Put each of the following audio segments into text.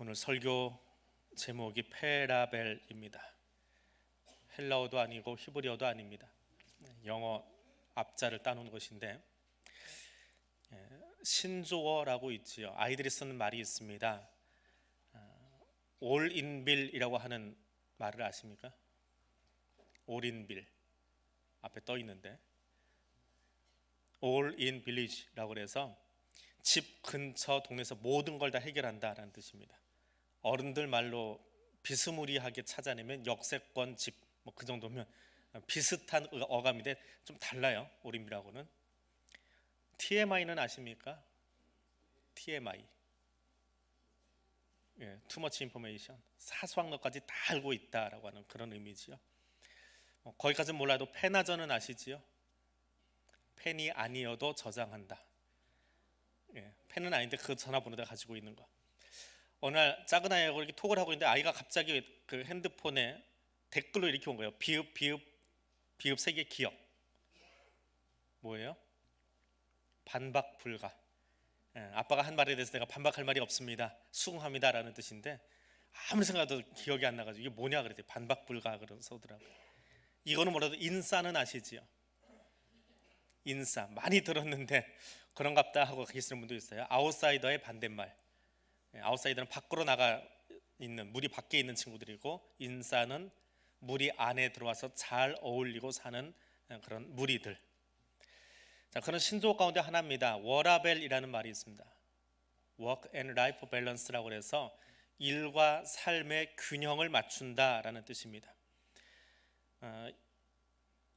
오늘 설교 제목이 페라벨입니다. 헬라어도 아니고 히브리어도 아닙니다. 영어 앞자를 따놓은 것인데 예, 신조어라고 있지요. 아이들이 쓰는 말이 있습니다. 올인빌이라고 하는 말을 아십니까? 올인빌 앞에 떠 있는데 in village라고 그래서 집 근처 동네에서 모든 걸 다 해결한다라는 뜻입니다. 어른들 말로 비스무리하게 찾아내면 역세권 집 뭐 그 정도면 비슷한 어감인데 좀 달라요. 올인빌하고는 TMI는 아십니까? TMI 예, much information 사소한 것까지 다 알고 있다라고 하는 그런 의미지요. 어, 거기까지는 몰라도 페나저는 아시지요? 펜이 아니어도 저장한다. 예, 펜은 아닌데 그 전화번호를 가지고 있는 거. 어느 날 작은 아이하고 이렇게 톡을 하고 있는데 아이가 갑자기 그 핸드폰에 댓글로 이렇게 온 거예요. 비읍 비읍 비읍 세개 기억. 뭐예요? 반박 불가. 예, 아빠가 한 말에 대해서 내가 반박할 말이 없습니다. 수긍합니다라는 뜻인데 아무리 생각해도 기억이 안 나가지고 이게 뭐냐 그랬더니 반박 불가 그래서 오더라고요. 이거는 뭐라도 인싸는 아시지요? 인싸 많이 들었는데 그런갑다 하고 계시는 분도 있어요. 아웃사이더의 반대말. 예, 아웃사이더는 밖으로 나가 있는 물이 밖에 있는 친구들이고 인싸는 물이 안에 들어와서 잘 어울리고 사는 예, 그런 무리들. 자, 그런 신조어 가운데 하나입니다. 워라벨이라는 말이 있습니다. Work and Life Balance라고 해서 일과 삶의 균형을 맞춘다라는 뜻입니다. 어,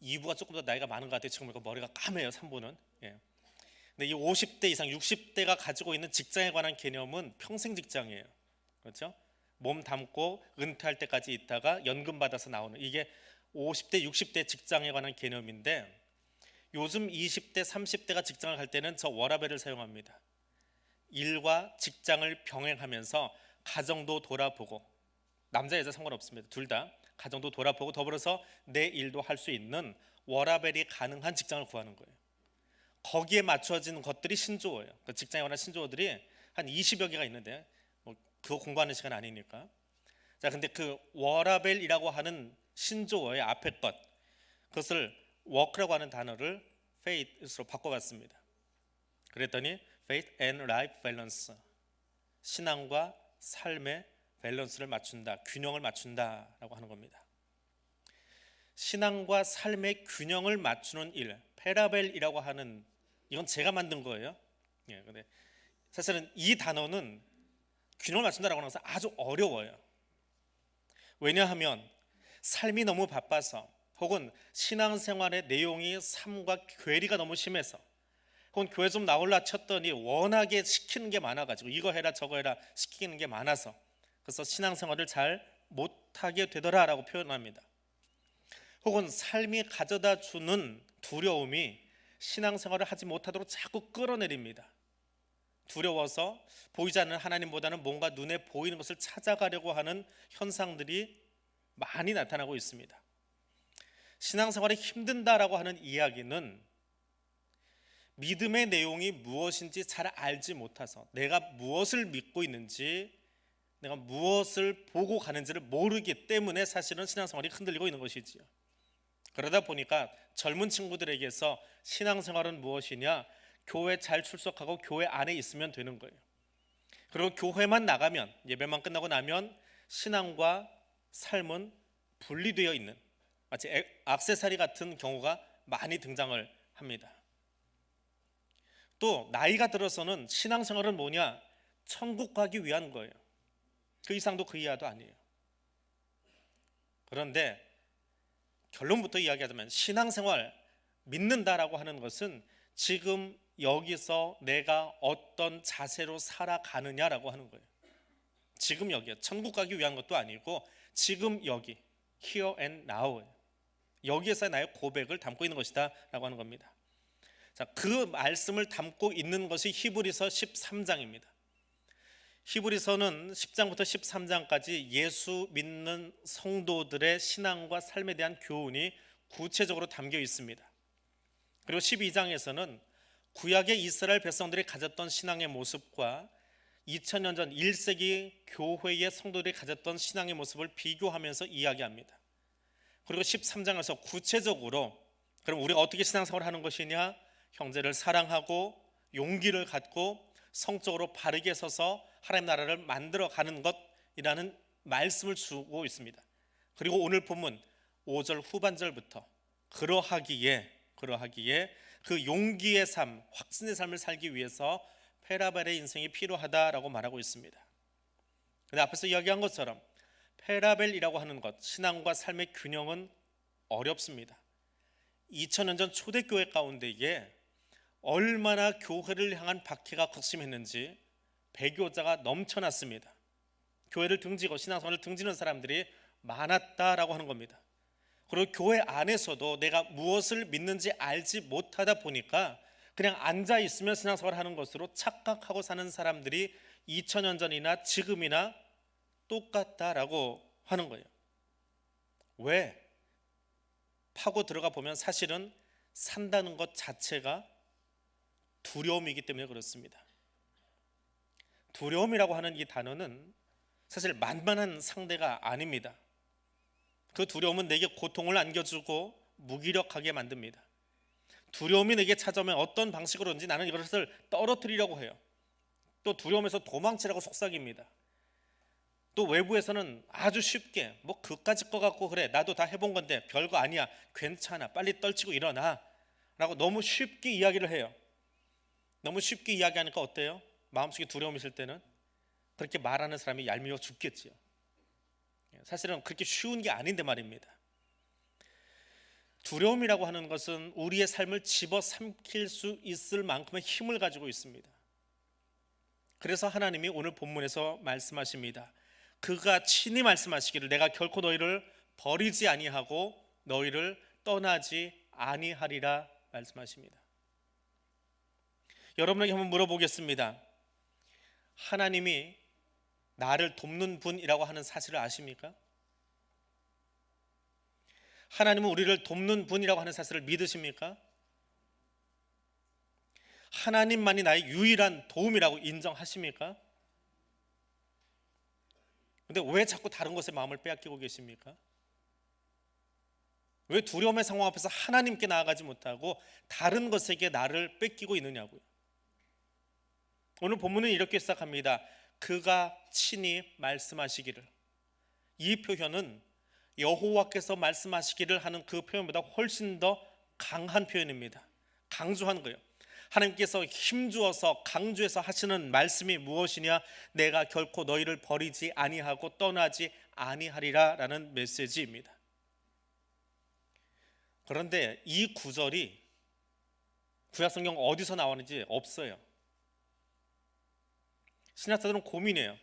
2부가 조금 더 나이가 많은 것 같아요. 지금 머리가 까매요. 3부는. 예. 근데 이 50대 이상 60대가 가지고 있는 직장에 관한 개념은 평생 직장이에요. 그렇죠? 몸 담고 은퇴할 때까지 있다가 연금 받아서 나오는 이게 50대 60대 직장에 관한 개념인데 요즘 20대 30대가 직장을 갈 때는 저 워라벨을 사용합니다. 일과 직장을 병행하면서 가정도 돌아보고 남자 여자 상관없습니다. 둘 다 가정도 돌아보고 더불어서 내 일도 할 수 있는 워라벨이 가능한 직장을 구하는 거예요. 거기에 맞춰진 것들이 신조어예요. 그 직장에 관한 신조어들이 한 20여 개가 있는데 뭐 그거 공부하는 시간 아니니까. 자, 근데 그 워라벨이라고 하는 신조어의 앞에 것 그것을 work라고 하는 단어를 faith로 바꿔봤습니다. 그랬더니 faith and life 신앙과 삶의 밸런스를 맞춘다, 균형을 맞춘다라고 하는 겁니다. 신앙과 삶의 균형을 맞추는 일, 페라벨이라고 하는 이건 제가 만든 거예요. 예, 근데 사실은 이 단어는 균형을 맞춘다라고 것은 아주 어려워요. 왜냐하면 삶이 너무 바빠서 혹은 신앙생활의 내용이 삶과 괴리가 너무 심해서 혹은 교회 좀 나올라 쳤더니 워낙에 시키는 게 많아가지고 이거 해라 저거 해라 시키는 게 많아서 그래서 신앙생활을 잘 못하게 되더라라고 표현합니다. 혹은 삶이 가져다 주는 두려움이 신앙생활을 하지 못하도록 자꾸 끌어내립니다. 두려워서 보이지 않는 하나님보다는 뭔가 눈에 보이는 것을 찾아가려고 하는 현상들이 많이 나타나고 있습니다. 신앙생활이 힘든다라고 하는 이야기는 믿음의 내용이 무엇인지 잘 알지 못해서 내가 무엇을 믿고 있는지 내가 무엇을 보고 가는지를 모르기 때문에 사실은 신앙생활이 흔들리고 있는 것이지요. 그러다 보니까 젊은 친구들에게서 신앙생활은 무엇이냐? 교회 잘 출석하고 교회 안에 있으면 되는 거예요. 그리고 교회만 나가면 예배만 끝나고 나면 신앙과 삶은 분리되어 있는 마치 악세사리 같은 경우가 많이 등장을 합니다. 또 나이가 들어서는 신앙생활은 뭐냐? 천국 가기 위한 거예요. 그 이상도 그 이하도 아니에요. 그런데 결론부터 이야기하자면 신앙생활 믿는다라고 하는 것은 지금 여기서 내가 어떤 자세로 살아가느냐라고 하는 거예요. 지금 여기요. 천국 가기 위한 것도 아니고 지금 여기 here and now 여기에서 나의 고백을 담고 있는 것이다라고 하는 겁니다. 자, 그 말씀을 담고 있는 것이 히브리서 13장입니다. 히브리서는 10장부터 13장까지 예수 믿는 성도들의 신앙과 삶에 대한 교훈이 구체적으로 담겨 있습니다. 그리고 12장에서는 구약의 이스라엘 백성들이 가졌던 신앙의 모습과 2000년 전 1세기 교회의 성도들이 가졌던 신앙의 모습을 비교하면서 이야기합니다. 그리고 13장에서 구체적으로 그럼 우리가 어떻게 신앙생활을 하는 것이냐? 형제를 사랑하고 용기를 갖고 성적으로 바르게 서서 하나님 나라를 만들어 가는 것이라는 말씀을 주고 있습니다. 그리고 오늘 본문 5절 후반절부터 그러하기에 그러하기에 그 용기의 삶, 확신의 삶을 살기 위해서 페라벨의 인생이 필요하다라고 말하고 있습니다. 근데 앞에서 이야기한 것처럼 페라벨이라고 하는 것, 신앙과 삶의 균형은 어렵습니다. 2000년 전 초대교회 가운데에 얼마나 교회를 향한 박해가 극심했는지 배교자가 넘쳐났습니다. 교회를 등지고 신앙생활을 등지는 사람들이 많았다라고 하는 겁니다. 그리고 교회 안에서도 내가 무엇을 믿는지 알지 못하다 보니까 그냥 앉아 있으면 신앙생활을 하는 것으로 착각하고 사는 사람들이 2000년 전이나 지금이나 똑같다라고 하는 거예요. 왜? 파고 들어가 보면 사실은 산다는 것 자체가 두려움이기 때문에 그렇습니다. 두려움이라고 하는 이 단어는 사실 만만한 상대가 아닙니다. 그 두려움은 내게 고통을 안겨주고 무기력하게 만듭니다. 두려움이 내게 찾아오면 어떤 방식으로든지 나는 이것을 떨어뜨리려고 해요. 또 두려움에서 도망치라고 속삭입니다. 또 외부에서는 아주 쉽게 뭐 그까짓 거 갖고 그래 나도 다 해본 건데 별거 아니야 괜찮아 빨리 떨치고 일어나 라고 너무 쉽게 이야기를 해요 너무 쉽게 이야기하니까 어때요? 마음속에 두려움이 있을 때는 그렇게 말하는 사람이 얄미워 죽겠지요 사실은 그렇게 쉬운 게 아닌데 말입니다 두려움이라고 하는 것은 우리의 삶을 집어삼킬 수 있을 만큼의 힘을 가지고 있습니다 그래서 하나님이 오늘 본문에서 말씀하십니다 그가 친히 말씀하시기를 내가 결코 너희를 버리지 아니하고 너희를 떠나지 아니하리라 말씀하십니다. 여러분에게 한번 물어보겠습니다. 하나님이 나를 돕는 분이라고 하는 사실을 아십니까? 하나님은 우리를 돕는 분이라고 하는 사실을 믿으십니까? 하나님만이 나의 유일한 도움이라고 인정하십니까? 근데 왜 자꾸 다른 것에 마음을 빼앗기고 계십니까? 왜 두려움의 상황 앞에서 하나님께 나아가지 못하고 다른 것에게 나를 뺏기고 있느냐고요. 오늘 본문은 이렇게 시작합니다. 그가 친히 말씀하시기를. 이 표현은 여호와께서 말씀하시기를 하는 그 표현보다 훨씬 더 강한 표현입니다. 강조하는 거예요. 하나님께서 힘주어서 강조해서 하시는 말씀이 무엇이냐? 내가 결코 너희를 버리지 아니하고 떠나지 아니하리라라는 메시지입니다. 그런데 이 구절이 구약성경 어디서 나오는지 없어요. 신학자들은 고민해요.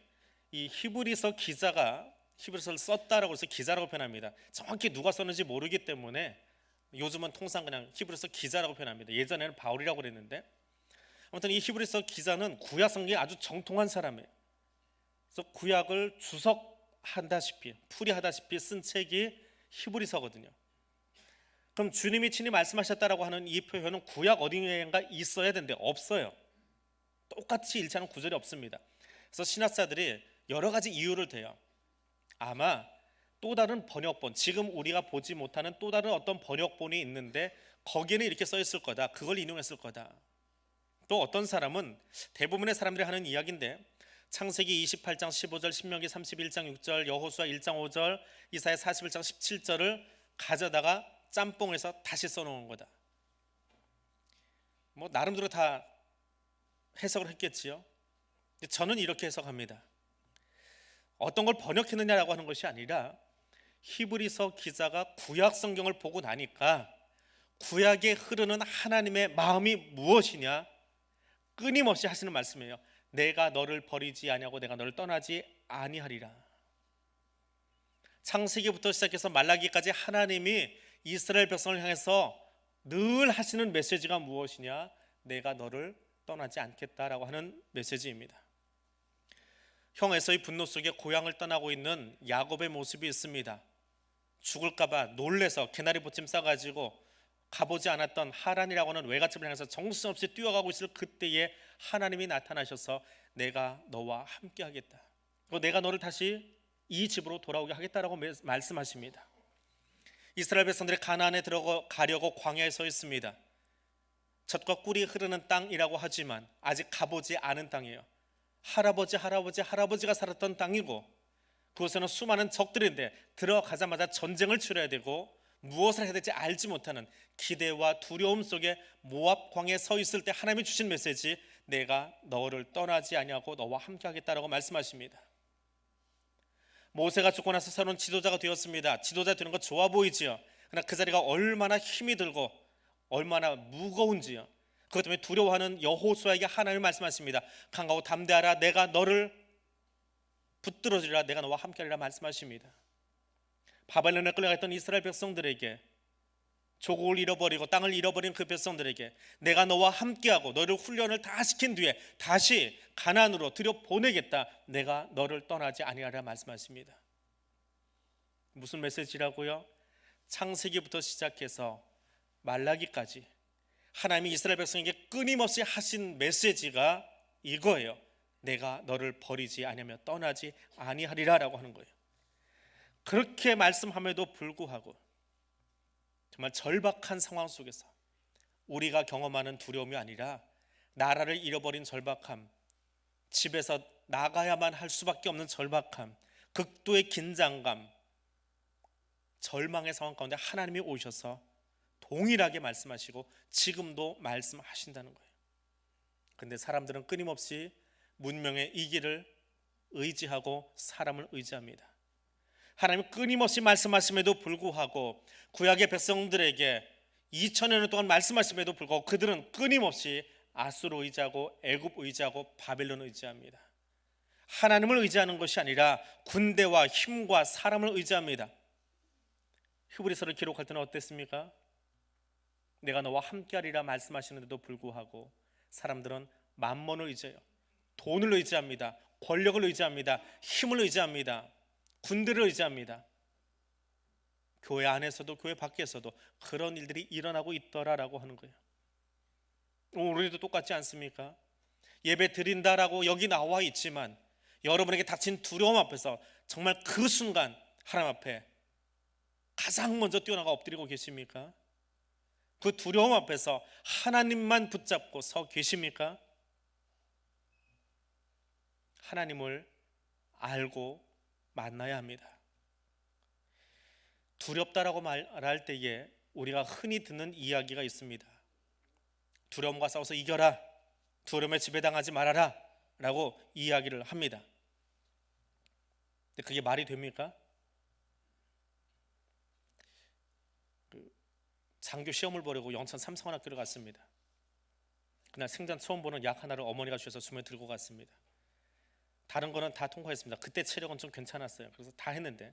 이 히브리서 기자가 히브리서를 썼다라고 해서 기자라고 표현합니다. 정확히 누가 썼는지 모르기 때문에 요즘은 통상 그냥 히브리서 기자라고 표현합니다. 예전에는 바울이라고 그랬는데 아무튼 이 히브리서 기자는 구약 성경에 아주 정통한 사람이에요. 그래서 구약을 주석한다시피 풀이하다시피 쓴 책이 히브리서거든요. 그럼 주님이 친히 말씀하셨다라고 하는 이 표현은 구약 어딘가에 있어야 되는데 없어요. 똑같이 일치하는 구절이 없습니다. 그래서 신학자들이 여러 가지 이유를 대요. 아마 또 다른 번역본, 지금 우리가 보지 못하는 또 다른 어떤 번역본이 있는데 거기에는 이렇게 써 있을 거다. 그걸 인용했을 거다. 또 어떤 사람은 대부분의 사람들이 하는 이야기인데 창세기 28장 15절, 신명기 31장 6절, 여호수아 1장 5절, 이사야 41장 17절을 가져다가 짬뽕해서 다시 써놓은 거다. 뭐 나름대로 다 해석을 했겠지요. 저는 이렇게 해석합니다. 어떤 걸 번역했느냐라고 하는 것이 아니라 히브리서 기자가 구약 성경을 보고 나니까 구약에 흐르는 하나님의 마음이 무엇이냐 끊임없이 하시는 말씀이에요. 내가 너를 버리지 아니하고 내가 너를 떠나지 아니하리라. 창세기부터 시작해서 말라기까지 하나님이 이스라엘 백성을 향해서 늘 하시는 메시지가 무엇이냐? 내가 너를 떠나지 않겠다라고 하는 메시지입니다. 형 에서의 분노 속에 고향을 떠나고 있는 야곱의 모습이 있습니다. 죽을까봐 놀래서 개나리 보침 싸가지고 가보지 않았던 하란이라고 하는 외갓집을 향해서 정신없이 뛰어가고 있을 그때에 하나님이 나타나셔서 내가 너와 함께 하겠다. 그리고 내가 너를 다시 이 집으로 돌아오게 하겠다라고 매- 말씀하십니다. 이스라엘 백성들이 가나안에 들어가려고 광야에 서 있습니다. 젖과 꿀이 흐르는 땅이라고 하지만 아직 가보지 않은 땅이에요. 할아버지 할아버지 할아버지가 살았던 땅이고 그곳에는 수많은 적들인데 들어가자마자 전쟁을 치러야 되고 무엇을 해야 될지 알지 못하는 기대와 두려움 속에 모압 광야에 서 있을 때 하나님이 주신 메시지 내가 너를 떠나지 아니하고 너와 함께 하겠다라고 말씀하십니다. 모세가 죽고 나서 새로운 지도자가 되었습니다. 지도자 되는 거 좋아 보이지요. 그러나 그 자리가 얼마나 힘이 들고 얼마나 무거운지요. 그것 때문에 두려워하는 여호수아에게 하나님이 말씀하십니다. 강하고 담대하라. 내가 너를 붙들어주리라. 내가 너와 함께하리라 말씀하십니다. 바벨론에 끌려갔던 이스라엘 백성들에게 조국을 잃어버리고 땅을 잃어버린 그 백성들에게 내가 너와 함께하고 너를 훈련을 다 시킨 뒤에 다시 가난으로 들여 보내겠다. 내가 너를 떠나지 아니하라 말씀하십니다. 무슨 메시지라고요? 창세기부터 시작해서 말라기까지 하나님이 이스라엘 백성에게 끊임없이 하신 메시지가 이거예요. 내가 너를 버리지 아니하며 떠나지 아니하리라라고 하는 거예요. 그렇게 말씀함에도 불구하고 정말 절박한 상황 속에서 우리가 경험하는 두려움이 아니라 나라를 잃어버린 절박함, 집에서 나가야만 할 수밖에 없는 절박함, 극도의 긴장감, 절망의 상황 가운데 하나님이 오셔서 동일하게 말씀하시고 지금도 말씀하신다는 거예요. 근데 사람들은 끊임없이 문명의 이기를 의지하고 사람을 의지합니다. 하나님 끊임없이 말씀하심에도 불구하고 구약의 백성들에게 2000여 년 동안 말씀하심에도 불구하고 그들은 끊임없이 아수로 의지하고 애굽 의지하고 바벨론 의지합니다. 하나님을 의지하는 것이 아니라 군대와 힘과 사람을 의지합니다. 히브리서를 기록할 때는 어땠습니까? 내가 너와 함께하리라 말씀하시는데도 불구하고 사람들은 만mon을 의지해요. 돈을 의지합니다. 권력을 의지합니다. 힘을 의지합니다. 군대를 의지합니다. 교회 안에서도 교회 밖에서도 그런 일들이 일어나고 있더라라고 하는 거예요. 우리도 똑같지 않습니까? 예배 드린다라고 여기 나와 있지만 여러분에게 닥친 두려움 앞에서 정말 그 순간 하나님 앞에 가장 먼저 뛰어나가 엎드리고 계십니까? 그 두려움 앞에서 하나님만 붙잡고 서 계십니까? 하나님을 알고 만나야 합니다. 두렵다라고 말할 때에 우리가 흔히 듣는 이야기가 있습니다. 두려움과 싸워서 이겨라. 두려움에 지배당하지 말아라. 라고 이야기를 합니다. 근데 그게 말이 됩니까? 장교 시험을 보려고 영천 삼성원학교를 갔습니다. 그날 생전 처음 보는 약 하나를 어머니가 주셔서 주머니에 들고 갔습니다. 다른 거는 다 통과했습니다. 그때 체력은 좀 괜찮았어요. 그래서 다 했는데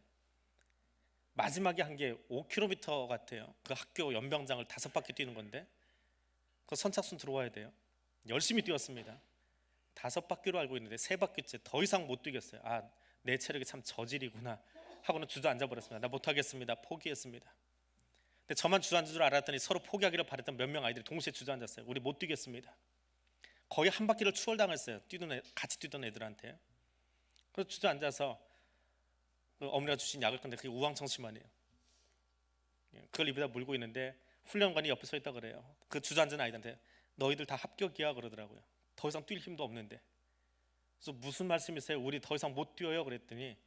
마지막에 한 게 5km 같아요. 그 학교 연병장을 다섯 바퀴 뛰는 건데 그 선착순 들어와야 돼요. 열심히 뛰었습니다. 다섯 바퀴로 알고 있는데 세 바퀴째 더 이상 못 뛰겠어요. 아, 내 체력이 참 저질이구나 하고는 주저앉아 버렸습니다. 나 못하겠습니다. 포기했습니다. 근데 저만 주저앉은 줄 알았더니 서로 포기하기를 바랬던 몇 명 아이들이 동시에 주저앉았어요. 우리 못 뛰겠습니다. 거의 한 바퀴를 추월당했어요. 뛰던 애, 같이 뛰던 애들한테. 그래서 주저앉아서 그 어머니가 주신 약을 건데 그게 우황청심환이에요. 예, 그걸 입에다 물고 있는데 훈련관이 옆에 서 있다 그래요. 그 주저앉은 아이들한테 너희들 다 합격이야 그러더라고요. 더 이상 뛸 힘도 없는데. 그래서 무슨 말씀이세요? 우리 더 이상 못 뛰어요 그랬더니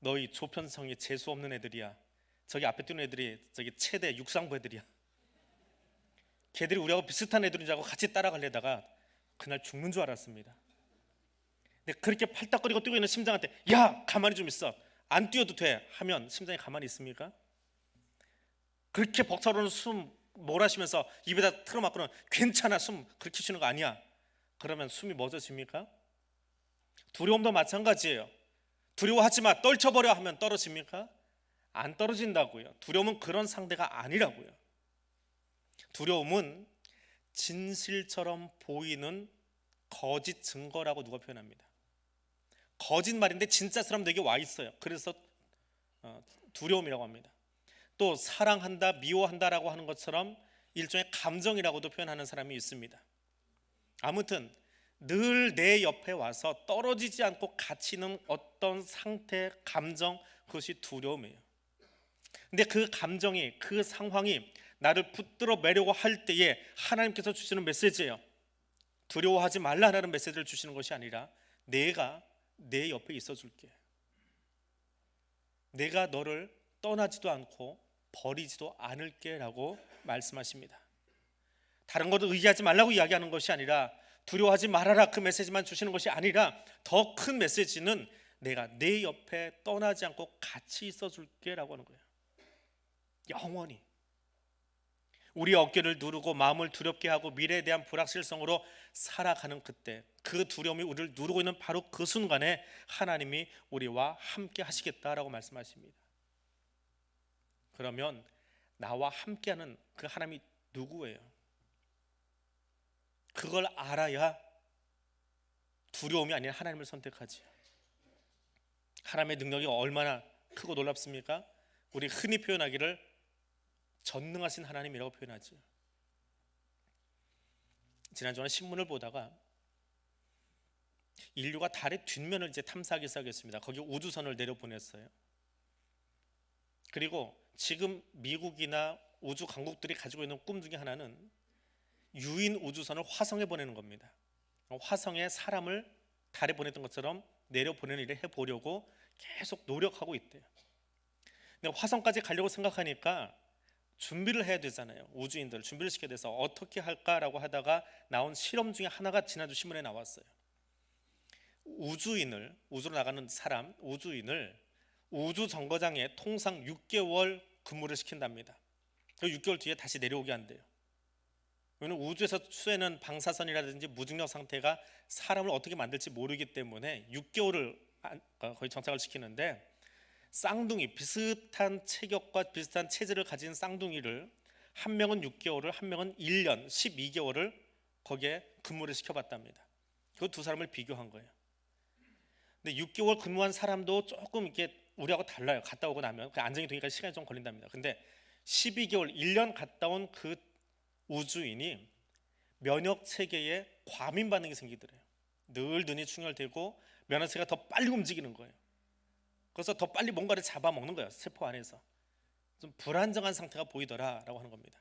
너희 조편성이 재수 없는 애들이야. 저기 앞에 뛰는 애들이 저기 체대 육상부 애들이야. 걔들이 우리하고 비슷한 애들인 줄 알고 같이 따라가려다가 그날 죽는 줄 알았습니다. 근데 그렇게 팔딱거리고 뛰고 있는 심장한테 야 가만히 좀 있어 안 뛰어도 돼 하면 심장이 가만히 있습니까? 그렇게 벅차오르는 숨 몰아쉬면서 입에다 틀어막고는 괜찮아 숨 그렇게 쉬는 거 아니야 그러면 숨이 멎어집니까? 두려움도 마찬가지예요 두려워하지 마 떨쳐버려 하면 떨어집니까? 안 떨어진다고요 두려움은 그런 상대가 아니라고요 두려움은 진실처럼 보이는 거짓 증거라고 누가 표현합니다. 거짓말인데 진짜처럼 내게 와 있어요. 그래서 어, 두려움이라고 합니다. 또 사랑한다, 미워한다라고 하는 것처럼 일종의 감정이라고도 표현하는 사람이 있습니다. 아무튼 늘 내 옆에 와서 떨어지지 않고 있는 어떤 상태, 감정 그것이 두려움이에요. 근데 그 감정이 그 상황이 나를 붙들어 매려고 할 때에 하나님께서 주시는 메시지예요. 두려워하지 말라라는 메시지를 주시는 것이 아니라 내가 내 옆에 있어 줄게. 내가 너를 떠나지도 않고 버리지도 않을게라고 말씀하십니다. 다른 것을 의지하지 말라고 이야기하는 것이 아니라 두려워하지 말아라 그 메시지만 주시는 것이 아니라 더 큰 메시지는 내가 내 옆에 떠나지 않고 같이 있어 줄게라고 하는 거예요. 영원히 우리 어깨를 누르고 마음을 두렵게 하고 미래에 대한 불확실성으로 살아가는 그때 그 두려움이 우리를 누르고 있는 바로 그 순간에 하나님이 우리와 함께 하시겠다라고 말씀하십니다. 그러면 나와 함께하는 그 하나님이 누구예요? 그걸 알아야 두려움이 아니라 하나님을 선택하지요. 하나님의 능력이 얼마나 크고 놀랍습니까? 우리 흔히 표현하기를 전능하신 하나님이라고 표현하지요. 지난주에 신문을 보다가 인류가 달의 뒷면을 이제 탐사하기 시작했습니다. 거기 우주선을 내려 보냈어요. 그리고 지금 미국이나 우주 강국들이 가지고 있는 꿈 중에 하나는 유인 우주선을 화성에 보내는 겁니다. 화성에 사람을 달에 보냈던 것처럼 내려 보내는 일을 해 보려고 계속 노력하고 있대요. 근데 화성까지 가려고 생각하니까 준비를 해야 되잖아요. 우주인들 준비를 시켜야 돼서 어떻게 할까라고 하다가 나온 실험 중에 하나가 지난주 신문에 나왔어요. 우주인을 우주로 나가는 사람 우주인을 우주 정거장에 통상 6개월 근무를 시킨답니다. 그 6개월 뒤에 다시 내려오게 한대요. 왜냐면 우주에서 수행는 방사선이라든지 무중력 상태가 사람을 어떻게 만들지 모르기 때문에 6개월을 거의 정착을 시키는데 쌍둥이 비슷한 체격과 비슷한 체질을 가진 쌍둥이를 한 명은 6개월을 한 명은 1년 12개월을 거기에 근무를 시켜봤답니다. 그 두 사람을 비교한 거예요. 근데 6개월 근무한 사람도 조금 이렇게 우리하고 달라요. 갔다 오고 나면 그 안정이 되기까 시간이 좀 걸린답니다. 근데 12개월 1년 갔다 온 그 우주인이 면역 체계에 과민 반응이 생기더래요. 늘 눈이 충혈되고 면역 체계가 더 빨리 움직이는 거예요. 그래서 더 빨리 뭔가를 잡아먹는 거예요. 세포 안에서 좀 불안정한 상태가 보이더라라고 하는 겁니다.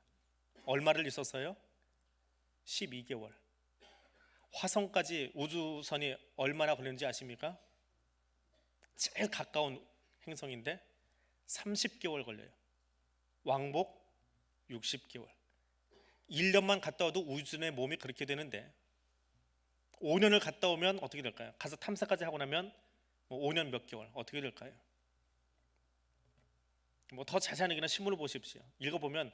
얼마를 있었어요? 12개월. 화성까지 우주선이 얼마나 걸리는지 아십니까? 제일 가까운 행성인데 30개월 걸려요. 왕복 60개월. 1년만 갔다 와도 우주의 몸이 그렇게 되는데 5년을 갔다 오면 어떻게 될까요? 가서 탐사까지 하고 나면 뭐 5년 몇 개월 어떻게 될까요? 뭐 더 자세한 얘기는 신문을 보십시오. 읽어보면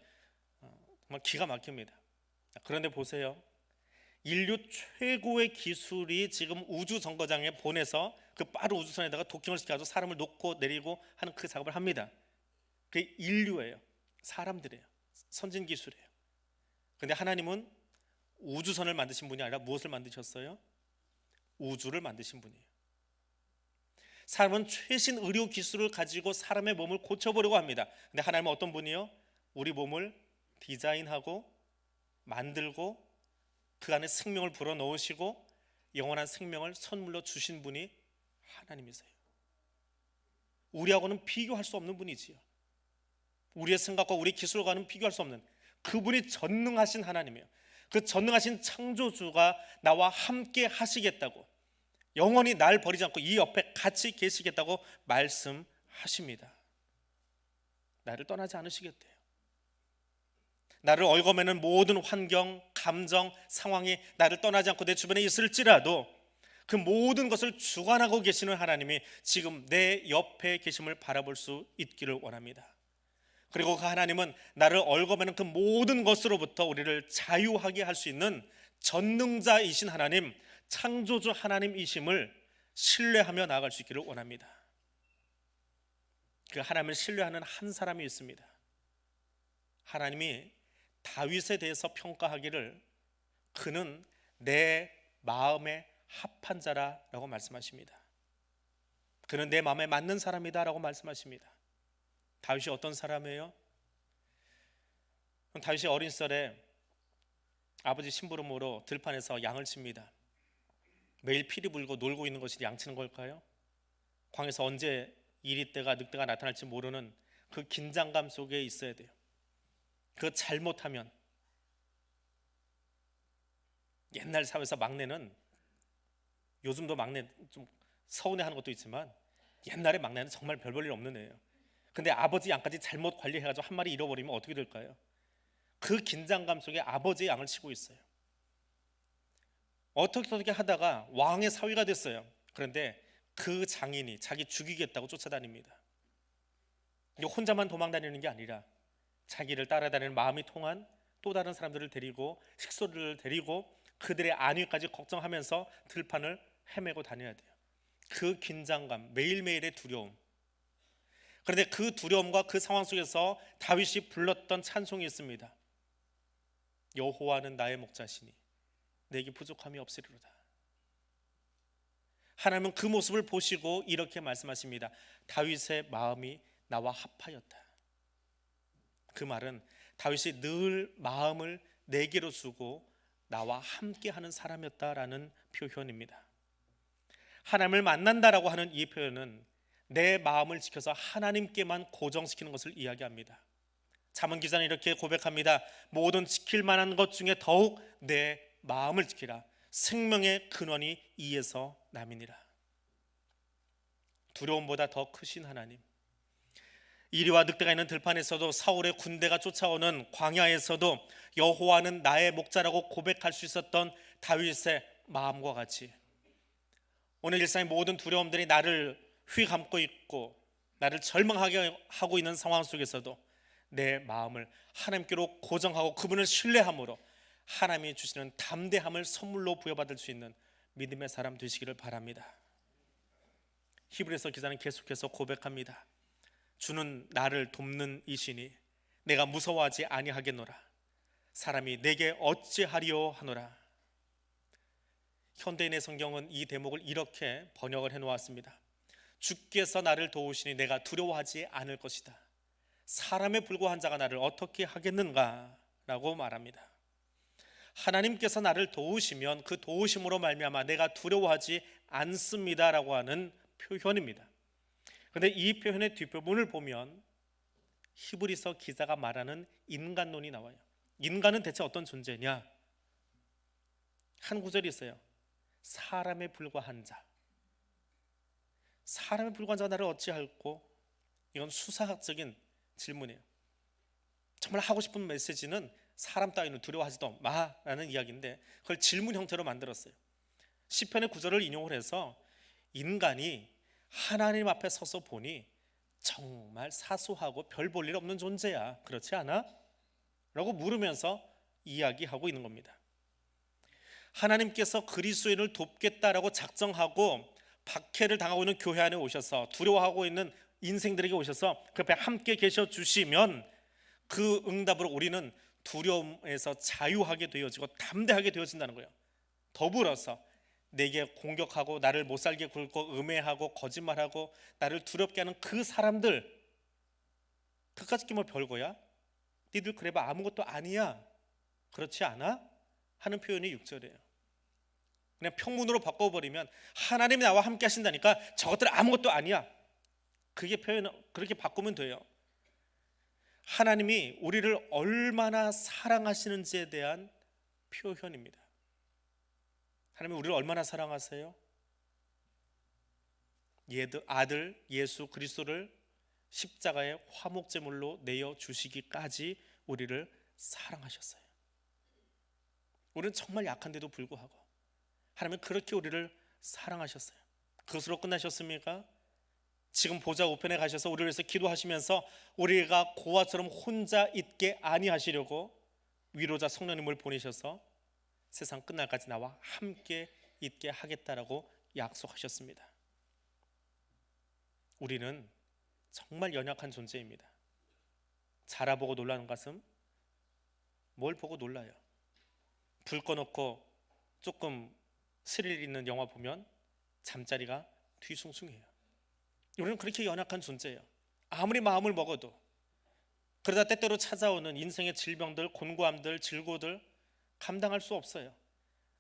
어, 정말 기가 막힙니다. 그런데 보세요. 인류 최고의 기술이 지금 우주 정거장에 보내서 그 빠른 우주선에다가 도킹을 시켜서 사람을 놓고 내리고 하는 그 작업을 합니다. 그게 인류예요. 사람들이에요. 선진 기술이에요. 근데 하나님은 우주선을 만드신 분이 아니라 무엇을 만드셨어요? 우주를 만드신 분이에요. 사람은 최신 의료 기술을 가지고 사람의 몸을 고쳐보려고 합니다. 근데 하나님은 어떤 분이요? 우리 몸을 디자인하고 만들고 그 안에 생명을 불어 넣으시고 영원한 생명을 선물로 주신 분이 하나님이세요. 우리하고는 비교할 수 없는 분이지요. 우리의 생각과 우리 기술과는 비교할 수 없는 그분이 전능하신 하나님이에요. 그 전능하신 창조주가 나와 함께 하시겠다고 영원히 날 버리지 않고 이 옆에 같이 계시겠다고 말씀하십니다. 나를 떠나지 않으시겠대요. 나를 얽어매는 모든 환경, 감정, 상황이 나를 떠나지 않고 내 주변에 있을지라도 그 모든 것을 주관하고 계시는 하나님이 지금 내 옆에 계심을 바라볼 수 있기를 원합니다. 그리고 그 하나님은 나를 얽어매는 그 모든 것으로부터 우리를 자유하게 할 수 있는 전능자이신 하나님, 창조주 하나님이심을 신뢰하며 나아갈 수 있기를 원합니다. 그 하나님을 신뢰하는 한 사람이 있습니다. 하나님이 다윗에 대해서 평가하기를 그는 내 마음에 합한 자라라고 말씀하십니다. 그는 내 마음에 맞는 사람이다라고 말씀하십니다. 다윗이 어떤 사람이에요? 다윗이 어린 시절에 아버지 심부름으로 들판에서 양을 칩니다. 매일 피리 불고 놀고 있는 것이 양치는 걸까요? 광에서 언제 이리 때가 늑대가 나타날지 모르는 그 긴장감 속에 있어야 돼요. 그 잘못하면 옛날 사회에서 막내는 요즘도 막내 좀 서운해하는 것도 있지만 옛날에 막내는 정말 별 볼 일 없는 애예요. 근데 아버지 양까지 잘못 관리해가지고 한 마리 잃어버리면 어떻게 될까요? 그 긴장감 속에 아버지의 양을 치고 있어요. 어떻게 어떻게 하다가 왕의 사위가 됐어요. 그런데 그 장인이 자기 죽이겠다고 쫓아다닙니다. 혼자만 도망다니는 게 아니라 자기를 따라다니는 마음이 통한 또 다른 사람들을 데리고 식소를 데리고 그들의 안위까지 걱정하면서 들판을 헤매고 다녀야 돼요. 그 긴장감, 매일매일의 두려움. 그런데 그 두려움과 그 상황 속에서 다윗이 불렀던 찬송이 있습니다. 여호와는 나의 목자시니 내게 부족함이 없으리로다. 하나님은 그 모습을 보시고 이렇게 말씀하십니다. 다윗의 마음이 나와 합하였다. 그 말은 다윗이 늘 마음을 내게로 주고 나와 함께하는 사람이었다라는 표현입니다. 하나님을 만난다라고 하는 이 표현은 내 마음을 지켜서 하나님께만 고정시키는 것을 이야기합니다. 잠언 기자는 이렇게 고백합니다. 모든 지킬 만한 것 중에 더욱 내 마음을 지키라. 생명의 근원이 이에서 남이니라. 두려움보다 더 크신 하나님. 이리와 늑대가 있는 들판에서도 사울의 군대가 쫓아오는 광야에서도 여호와는 나의 목자라고 고백할 수 있었던 다윗의 마음과 같이 오늘 일상의 모든 두려움들이 나를 휘감고 있고 나를 절망하게 하고 있는 상황 속에서도 내 마음을 하나님께로 고정하고 그분을 신뢰함으로 하나님이 주시는 담대함을 선물로 부여받을 수 있는 믿음의 사람 되시기를 바랍니다. 히브리서 기자는 계속해서 고백합니다. 주는 나를 돕는 이시니 내가 무서워하지 아니하겠노라. 사람이 내게 어찌하리요 하노라. 현대인의 성경은 이 대목을 이렇게 번역을 해 놓았습니다. 주께서 나를 도우시니 내가 두려워하지 않을 것이다. 사람에 불과한 자가 나를 어떻게 하겠는가라고 말합니다. 하나님께서 나를 도우시면 그 도우심으로 말미암아 내가 두려워하지 않습니다라고 하는 표현입니다. 그런데 이 표현의 뒷부분을 보면 히브리서 기자가 말하는 인간론이 나와요. 인간은 대체 어떤 존재냐? 한 구절이 있어요. 사람에 불과한 자. 사람에 불과한 자가 나를 어찌할꼬? 이건 수사학적인 질문이에요. 정말 하고 싶은 메시지는 사람 따위는 두려워하지도 마라는 이야기인데 그걸 질문 형태로 만들었어요. 시편의 구절을 인용을 해서 인간이 하나님 앞에 서서 보니 정말 사소하고 별 볼 일 없는 존재야. 그렇지 않아? 라고 물으면서 이야기하고 있는 겁니다. 하나님께서 그리스도인을 돕겠다라고 작정하고 박해를 당하고 있는 교회 안에 오셔서 두려워하고 있는 인생들에게 오셔서 그 옆에 함께 계셔 주시면 그 응답으로 우리는 두려움에서 자유하게 되어지고 담대하게 되어진다는 거예요. 더불어서 내게 공격하고 나를 못 살게 굴고 음해하고 거짓말하고 나를 두렵게 하는 그 사람들 그까짓 게뭐 별거야? 니들 그래봐 아무것도 아니야. 그렇지 않아? 하는 표현이 6절이에요. 그냥 평문으로 바꿔버리면 하나님이 나와 함께 하신다니까 저것들 아무것도 아니야. 그게 표현 그렇게 바꾸면 돼요. 하나님이 우리를 얼마나 사랑하시는지에 대한 표현입니다. 하나님 우리를 얼마나 사랑하세요? 아들 예수 그리스도를 십자가의 화목제물로 내어 주시기까지 우리를 사랑하셨어요. 우리는 정말 약한데도 불구하고 하나님은 그렇게 우리를 사랑하셨어요. 그것으로 끝나셨습니까? 지금 보좌 우편에 가셔서 우리를 위해서 기도하시면서 우리가 고아처럼 혼자 있게 아니하시려고 위로자 성령님을 보내셔서 세상 끝날까지 나와 함께 있게 하겠다라고 약속하셨습니다. 우리는 정말 연약한 존재입니다. 자라보고 놀라는 가슴 뭘 보고 놀라요? 불 꺼놓고 조금 스릴 있는 영화 보면 잠자리가 뒤숭숭해요. 우리는 그렇게 연약한 존재예요. 아무리 마음을 먹어도 그러다 때때로 찾아오는 인생의 질병들, 곤고함들, 질고들 감당할 수 없어요.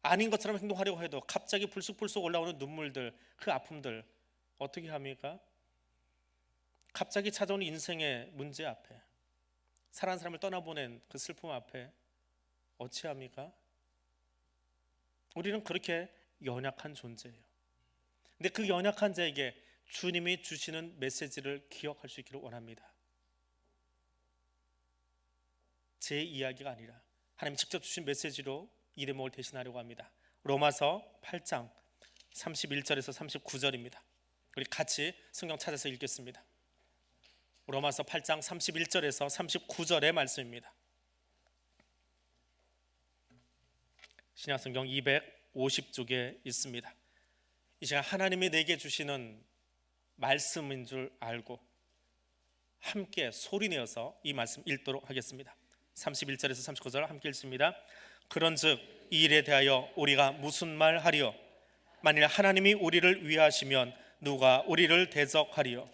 아닌 것처럼 행동하려고 해도 갑자기 불쑥불쑥 올라오는 눈물들, 그 아픔들 어떻게 합니까? 갑자기 찾아오는 인생의 문제 앞에 사랑하는 사람을 떠나보낸 그 슬픔 앞에 어찌합니까? 우리는 그렇게 연약한 존재예요. 근데 그 연약한 자에게 주님이 주시는 메시지를 기억할 수 있기를 원합니다. 제 이야기가 아니라 하나님 직접 주신 메시지로 이 대목을 대신하려고 합니다. 로마서 8장 31절에서 39절입니다. 우리 같이 성경 찾아서 읽겠습니다. 로마서 8장 31절에서 39절의 말씀입니다. 신약성경 250쪽에 있습니다. 이 시간 하나님이 내게 주시는 말씀인 줄 알고 함께 소리내어서 이 말씀 읽도록 하겠습니다. 31절에서 39절 함께 읽습니다. 그런즉 이 일에 대하여 우리가 무슨 말 하리요? 만일 하나님이 우리를 위하시면 누가 우리를 대적하리요?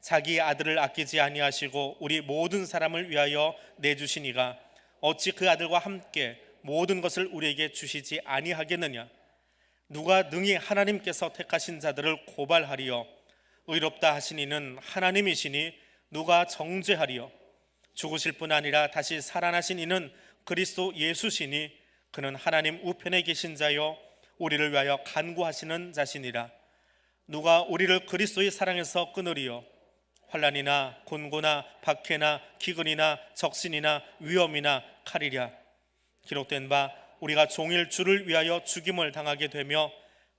자기 아들을 아끼지 아니하시고 우리 모든 사람을 위하여 내주시니가 어찌 그 아들과 함께 모든 것을 우리에게 주시지 아니하겠느냐? 누가 능히 하나님께서 택하신 자들을 고발하리요? 의롭다 하시니는 하나님이시니 누가 정죄하리요? 죽으실 뿐 아니라 다시 살아나신 이는 그리스도 예수시니 그는 하나님 우편에 계신 자요 우리를 위하여 간구하시는 자시니라. 누가 우리를 그리스도의 사랑에서 끊으리요? 환란이나 곤고나 박해나 기근이나 적신이나 위험이나 칼이랴. 기록된 바 우리가 종일 주를 위하여 죽임을 당하게 되며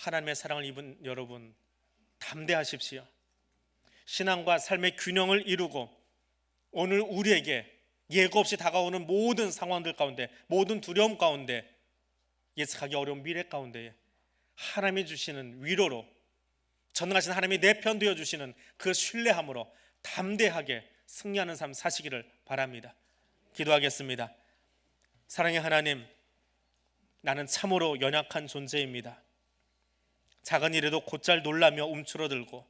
하나님의 사랑을 입은 여러분 담대하십시오. 신앙과 삶의 균형을 이루고 오늘 우리에게 예고 없이 다가오는 모든 상황들 가운데 모든 두려움 가운데 예측하기 어려운 미래 가운데 하나님이 주시는 위로로 전능하신 하나님이 내 편 되어 주시는 그 신뢰함으로 담대하게 승리하는 삶 사시기를 바랍니다. 기도하겠습니다. 사랑의 하나님, 나는 참으로 연약한 존재입니다. 작은 일에도 곧잘 놀라며 움츠러들고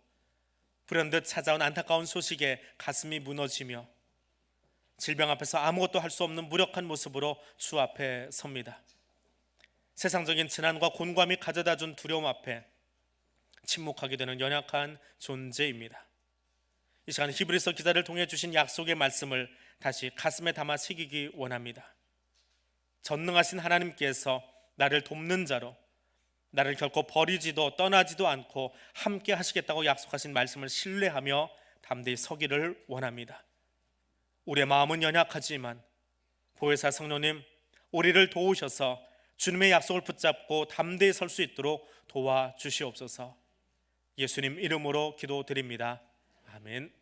불현듯 찾아온 안타까운 소식에 가슴이 무너지며 질병 앞에서 아무것도 할 수 없는 무력한 모습으로 주 앞에 섭니다. 세상적인 진한과 곤감이 가져다 준 두려움 앞에 침묵하게 되는 연약한 존재입니다. 이 시간 히브리서 기자를 통해 주신 약속의 말씀을 다시 가슴에 담아 새기기 원합니다. 전능하신 하나님께서 나를 돕는 자로 나를 결코 버리지도 떠나지도 않고 함께 하시겠다고 약속하신 말씀을 신뢰하며 담대히 서기를 원합니다. 우리의 마음은 연약하지만 보혜사 성령님 우리를 도우셔서 주님의 약속을 붙잡고 담대히 설 수 있도록 도와 주시옵소서. 예수님 이름으로 기도드립니다. 아멘.